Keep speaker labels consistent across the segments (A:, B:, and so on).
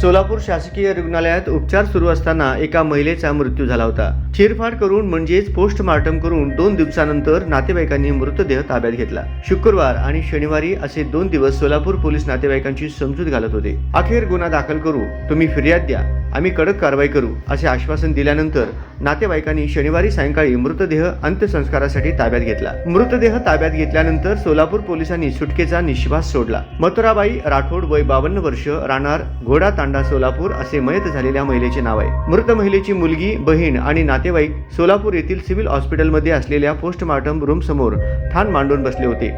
A: सोलापूर शासकीय रुग्णालयात उपचार सुरू असताना एका महिलेचा मृत्यू झाला होता. चिरफाड करून म्हणजेच पोस्टमार्टम करून दोन दिवसानंतर नातेवाईकांनी मृतदेह ताब्यात घेतला. शुक्रवार आणि शनिवारी असे दोन दिवस सोलापूर पोलीस नातेवाईकांची समजूत घालत होते. अखेर गुन्हा दाखल करू तुम्ही फिर्याद द्या आम्ही कडक कारवाई करू असे आश्वासन दिल्यानंतर नातेवाईकांनी शनिवारी सायंकाळी मृतदेह अंत्यसंस्कारासाठी ताब्यात घेतला. मृतदेह ताब्यात घेतल्यानंतर सोलापूर पोलिसांनी सुटकेचा निश्वास सोडला. मथुराबाई राठोड वय बावन्न वर्ष राहणार घोडा तांडा सोलापूर असे मयत झालेल्या महिलेचे नाव आहे. मृत महिलेची मुलगी बहीण आणि नातेवाईक सोलापूर येथील सिव्हिल हॉस्पिटलमध्ये असलेल्या पोस्टमार्टम रूम समोर ठाण मांडून बसले होते.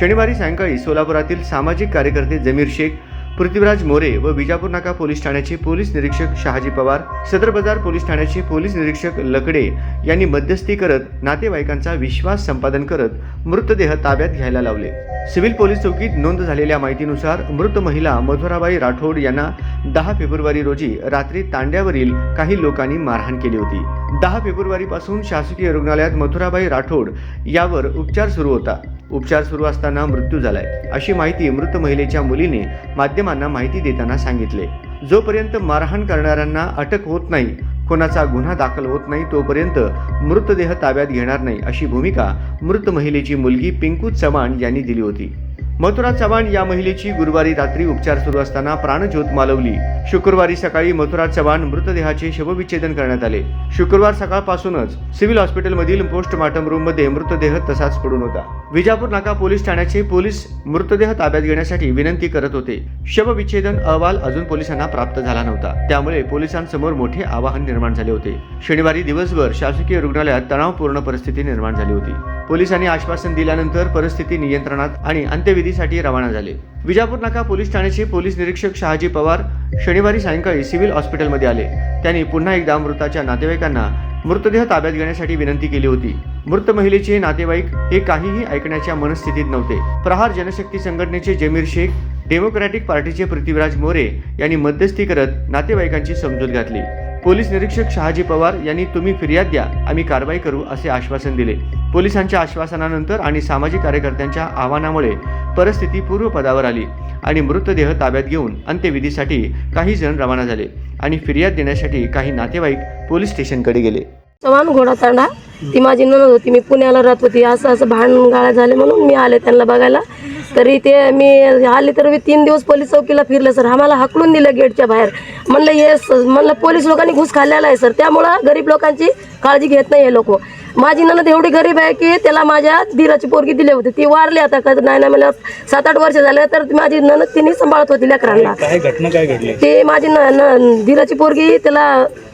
A: शनिवारी सायंकाळी सोलापुरातील सामाजिक कार्यकर्ते जमीर शेख पृथ्वीराज मोरे व विजापूर नाका पोलीस ठाण्याचे पोलीस निरीक्षक शहाजी पवार सदर बाजार पोलीस ठाण्याचे पोलीस निरीक्षक लकडे यांनी मध्यस्थी करत नातेवाईकांचा विश्वास संपादन करत मृतदेह ताब्यात घ्यायला लावले. सिव्हिल पोलीस चौकीत नोंद झालेल्या माहितीनुसार मृत महिला मधुराबाई राठोड यांना दहा फेब्रुवारी रोजी रात्री तांड्यावरील काही लोकांनी मारहाण केली होती. दहा फेब्रुवारी पासून शासकीय रुग्णालयात मथुराबाई राठोड यावर उपचार सुरू होता. उपचार सुरू असताना मृत्यू झालाय अशी माहिती मृत महिलेच्या मुलीने माध्यमांना माहिती देताना सांगितले. जोपर्यंत मारहाण करणाऱ्यांना अटक होत नाही कोणाचा गुन्हा दाखल होत नाही तोपर्यंत मृतदेह ताब्यात घेणार नाही अशी भूमिका मृत महिलेची मुलगी पिंकू चव्हाण यांनी दिली होती. मथुरा चव्हाण या महिलेची गुरुवारी रात्री उपचार सुरू असताना प्राणज्योत मालवली. शुक्रवारी सकाळी मथुरा चव्हाण मृतदेहाचे शवविच्छेदन करण्यात आले. शुक्रवार सकाळपासूनच सिव्हिल हॉस्पिटलमधील पोस्टमार्टम रूममध्ये मृतदेह तसाच पडून होता. विजापूर नाका पोलीस ठाण्याचे पोलीस मृतदेह ताब्यात घेण्यासाठी विनंती करत होते. शवविच्छेदन अहवाल अजून पोलिसांना प्राप्त झाला नव्हता. त्यामुळे पोलिसांसमोर मोठे आवाहन निर्माण झाले होते. शनिवारी दिवसभर शासकीय रुग्णालयात तणावपूर्ण परिस्थिती निर्माण झाली होती. पोलिसांनी आश्वासन दिल्यानंतर परिस्थिती नियंत्रणात आणि अंत्यविधीसाठी रवाना झाले. विजापूर नाका पोलीस ठाण्याचे पोलीस निरीक्षक शहाजी पवार शनिवारी सायंकाळी सिव्हिल हॉस्पिटलमध्ये आले. त्यांनी पुन्हा एकदा मृताच्या नातेवाईकांना मृतदेह ताब्यात घेण्यासाठी विनंती केली होती. मृत महिलेचे नातेवाईक हे काहीही ऐकण्याच्या मनस्थितीत नव्हते. प्रहार जनशक्ती संघटनेचे जमीर शेख डेमोक्रॅटिक पार्टीचे पृथ्वीराज मोरे यांनी मध्यस्थी करत नातेवाईकांची समजूत घातली. पोलीस निरीक्षक शहाजी पवार यांनी तुम्ही फिर्याद द्या आम्ही कारवाई करू असे आश्वासन दिले. पोलिसांच्या आश्वासनानंतर आणि सामाजिक कार्यकर्त्यांच्या आवाहनामुळे परिस्थिती पूर्वपदावर आली आणि मृतदेह ताब्यात घेऊन अंत्यविधीसाठी काही जण रवाना झाले आणि फिर्याद देण्यासाठी काही नातेवाईक पोलीस स्टेशनकडे गेले.
B: चव्हाण घोडा तांडा ती माझी ननद होती. मी पुण्याला राहत होती. असं असं भांडण गाळा झाले म्हणून मी आले त्यांना बघायला. तरी ते मी आले तर मी तीन दिवस पोलीस चौकीला फिरले सर. आम्हाला हकलून दिलं गेटच्या बाहेर. म्हणलं हे म्हणलं पोलीस लोकांनी घुस खाल्लेला आहे सर. त्यामुळं गरीब लोकांची काळजी घेत नाही हे लोक. माझी नणद एवढी गरीब आहे की त्याला माझ्या धीराची पोरगी दिली होती. ती वारली आता का नाही नाही मला सात आठ वर्ष झाले तर माझी नणद तिने सांभाळत होती लेकरांना.
C: काय घटना काय घडली?
B: ते माझी न न- धीराची पोरगी त्याला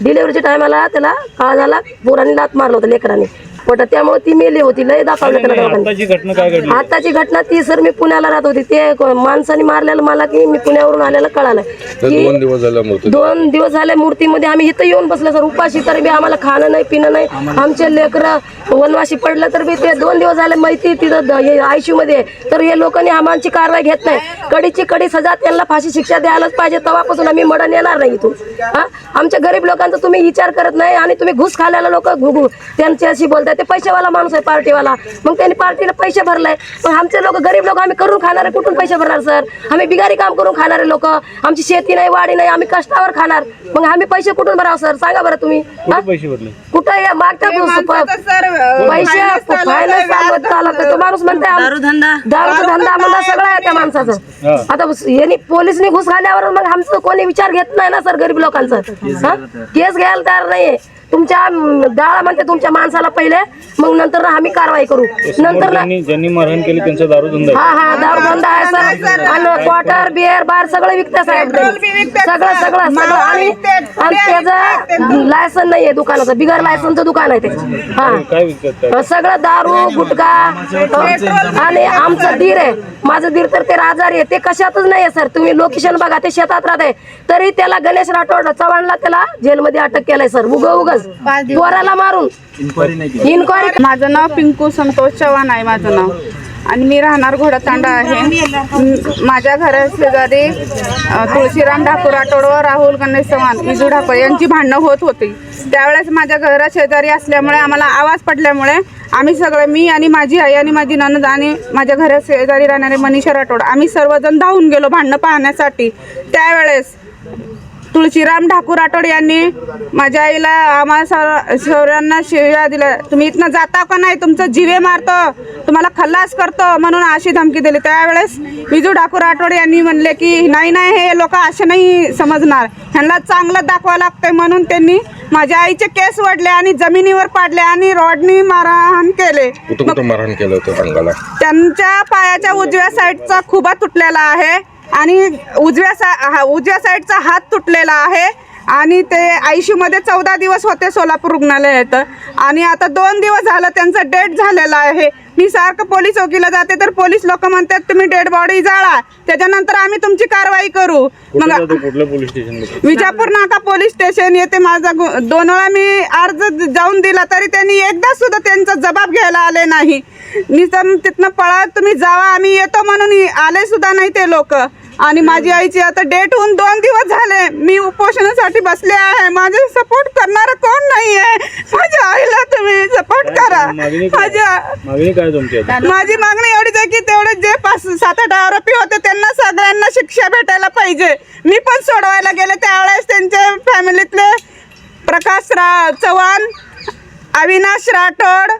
B: डिलिव्हरीच्या टायमाला त्याला काळ झाला पोरांनी लात मारलं होतं लेकरांनी. पोटात त्यामुळे ती मेली होती लय दाखवलं त्याला दवाखान्यात.
C: आताची घटना काय घडली?
B: आताची घटना ती सर मी पुण्याला राहत होती ते क- माणसाने मारलेलं मला की मी पुण्यावरून आलेलं कळालं. की
D: दोन दिवस झाला मृत्यू.
B: दोन दिवस झाले मूर्तीमध्ये आम्ही इथं येऊन बसलो सर उपाशी तर बी आम्हाला खाणं नाही पिणं नाही. आमचे लेकरं वनवासी पडलं तर बी ते दोन दिवस झाले माहिती तिथं आयसीयू मध्ये आहे. तर हे लोकांनी आम्हाची कारवाई घेत नाही. कडीची कडी सजा त्यांना फाशी शिक्षा द्यायलाच पाहिजे तेव्हापासून आम्ही मडण येणार नाही इथून. हा? आमच्या गरीब लोकांचा तुम्ही विचार करत नाही आणि तुम्ही घुस खाल्लेला लोक त्यांच्याशी बोलताय ते पैसेवाला माणूस आहे पार्टीवाला. मग त्यांनी पार्टीला पैसे भरलाय मग आमचे लोक गरीब लोक आम्ही करून खाणारे कुठून पैसे भरणार सर? आम्ही बिगारी काम करून खाणारे लोक. आमची शेती नाही वाडी नाही आम्ही कष्टावर खाणार. मग आम्ही पैसे कुठून भराव सर? सांगा बरं तुम्ही. हा?
C: पैसे भरले?
B: कुठं या? मागच्या पैसे फायनान्स चालवत चालवत तो माणूस म्हणते धंदा. म्हणता सगळं आहे त्या माणसाचं. आता यांनी पोलिसनी घुस घाल्यावर मग आमचं कोणी विचार घेत नाही ना सर गरीब लोकांचं? केस घ्यायला तयार नाहीये. तुमच्या डाळा म्हणते तुमच्या माणसाला पहिले मग नंतर ना आम्ही कारवाई करू. नंतर ना
C: ज्यांनी मारहाण केली त्यांचा दारू धंदा
B: हा हा दारू धंदा आहे सर. आणि क्वार्टर बिअर बार सगळं विकते साहेब. सगळं सगळं सगळं. आणि आणि त्याचं लायसन नाहीये दुकानाचं. बिगर लायसनचं दुकान आहे ते. हा.
C: काय विकतात काय
B: सगळं दारू गुटखा आणि आमचं दीर आहे. माझं दीर तर ते राजारी आहे. ते कशातच नाही सर. तुम्ही लोकेशन बघा ते शेतात राहत. आहे तरी त्याला गणेश राठोड चव्हाणला त्याला जेलमध्ये अटक केलंय सर. उग. उगच पोराला मारून. इन्क्वायरी
E: माझं नाव पिंकू संतोष चव्हाण आहे माझं नाव. आणि मी राहणार घोडातांडा आहे. माझ्या घरा शेजारी अ, तुळशीराम ठाकूर व राहुल गणेश चव्हाण विजू ठाकूर यांची भांडणं होत होती. त्यावेळेस माझ्या घरा शेजारी असल्यामुळे आम्हाला आवाज पडल्यामुळे आम्ही सगळे मी आणि माझी आई आणि माझी ननद आणि माझ्या घरा शेजारी राहणारे मनीषा राठोड आम्ही सर्वजण धावून गेलो भांडणं पाहण्यासाठी. त्यावेळेस तुळशीराम ठाकूर आठवड यांनी माझ्या आईला आम्हा सर्वांना शिव्या दिल्या. तुम्ही इथनं जाता का नाही? तुमचं जिवे मारतो. तुम्हाला खल्लास करतो म्हणून अशी धमकी दिली. त्यावेळेस विजू ठाकूर आठवड यांनी म्हणले की नाही नाही हे लोक असे नाही समजणार. ह्यांना चांगलं दाखवावं लागतंय. म्हणून त्यांनी माझ्या आईचे केस वडले आणि जमिनीवर पाडले आणि रॉडनी मारहाण केले.
D: कुठं मारहाण केलं होतं
E: त्यांच्या पायाच्या उजव्या साईडचा खुबा तुटलेला आहे. आणि उजव्या सा हा उजव्या साईडचा हात तुटलेला आहे आणि ते आयशीमध्ये चौदा दिवस होते सोलापूर रुग्णालयात. आणि आता दोन दिवस झालं त्यांचं डेट झालेलं आहे. मी सारखं पोलीस चौकीला जाते तर पोलीस लोक म्हणतात तुम्ही डेड बॉडी जाळा. त्याच्यानंतर आम्ही तुमची कारवाई करू. मग
C: कुठल्या पोलीस
E: विजापूर नाका पोलीस स्टेशन येते माझा गु- दोन वेळा मी अर्ज जाऊन दिला तरी त्यांनी एकदा सुद्धा त्यांचा जबाब घ्यायला आले नाही. मी तर तिथनं पळत तुम्ही जावा आम्ही येतो म्हणून आले सुद्धा नाही ते लोक. आणि माझी आईची आता डेट होऊन दोन दिवस झाले. मी उपोषणासाठी बसले आहे. माझे सपोर्ट करणार कोण नाही आहे माझ्या आईला तुम्ही सपोर्ट करा
C: मागणी काय?
E: माझ्या
C: मागणी काय तुमची आता?
E: माझी मागणी एवढीच आहे की तेवढे जे पाच सात आठ आरोपी होते त्यांना सगळ्यांना शिक्षा भेटायला पाहिजे. मी पण सोडवायला गेले त्यावेळेस त्यांच्या फॅमिलीतले प्रकाश रा चव्हाण अविनाश राठोड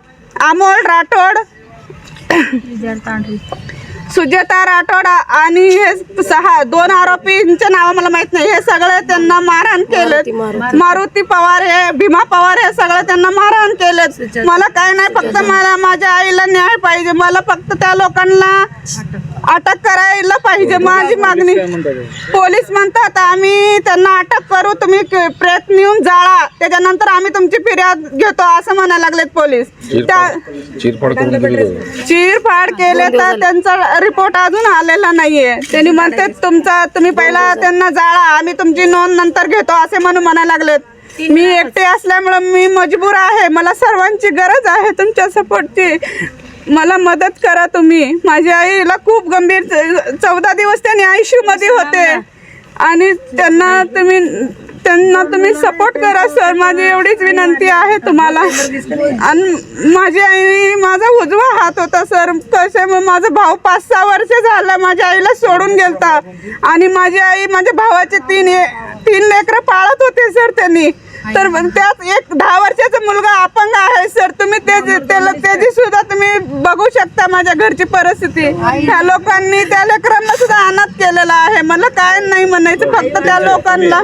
E: अमोल राठोड. सुजाता राठोड आणि हे सहा दोन आरोपींचे नाव मला माहीत नाही. हे सगळे त्यांना मारहाण केले मारुती. पवार हे भीमा पवार हे सगळं त्यांना मारहाण केले मला काय नाही फक्त मला माझ्या आईला न्याय पाहिजे. मला फक्त त्या लोकांना अटक करायला पाहिजे माझी मागणी? पोलीस म्हणतात आम्ही त्यांना अटक करू तुम्ही प्रयत्न येऊन जाळा. त्याच्यानंतर आम्ही तुमची फिर्याद घेतो असं म्हणायला लागलेत पोलीस. त्या.
D: चिरफाड
E: केले तर त्यांचा रिपोर्ट अजून आलेला नाहीये. त्यांनी म्हणते तुमचा तुम्ही पहिला त्यांना जाळा आम्ही तुमची नोंद नंतर घेतो असे म्हणून म्हणायला लागलेत. मी एकटे असल्यामुळे मी मजबूर आहे. मला सर्वांची गरज आहे तुमच्या सपोर्टची मला मदत करा तुम्ही. माझ्या आईला खूप गंभीर चौदा दिवस त्यांनी आयशू मध्ये होते. आणि त्यांना तुम्ही त्यांना तुम्ही सपोर्ट करा सर माझी एवढीच विनंती आहे तुम्हाला. आणि माझी आई माझा उजवा हात होता सर कसे मग माझा भाऊ पाच सहा वर्ष झालं माझ्या आईला सोडून गेलता. आणि माझी आई माझ्या भावाचे तीन तीन लेकरं पाळत होते सर त्यांनी. तर त्यात एक दहा वर्षाचा मुलगा अपंग आहे सर तुम्ही ते त्याला त्याची सुद्धा तुम्ही बघू शकता माझ्या घरची परिस्थिती त्या लोकांनी त्या लेकरांना सुद्धा अनाथ केलेला आहे. मला काय नाही म्हणायचं फक्त त्या लोकांना.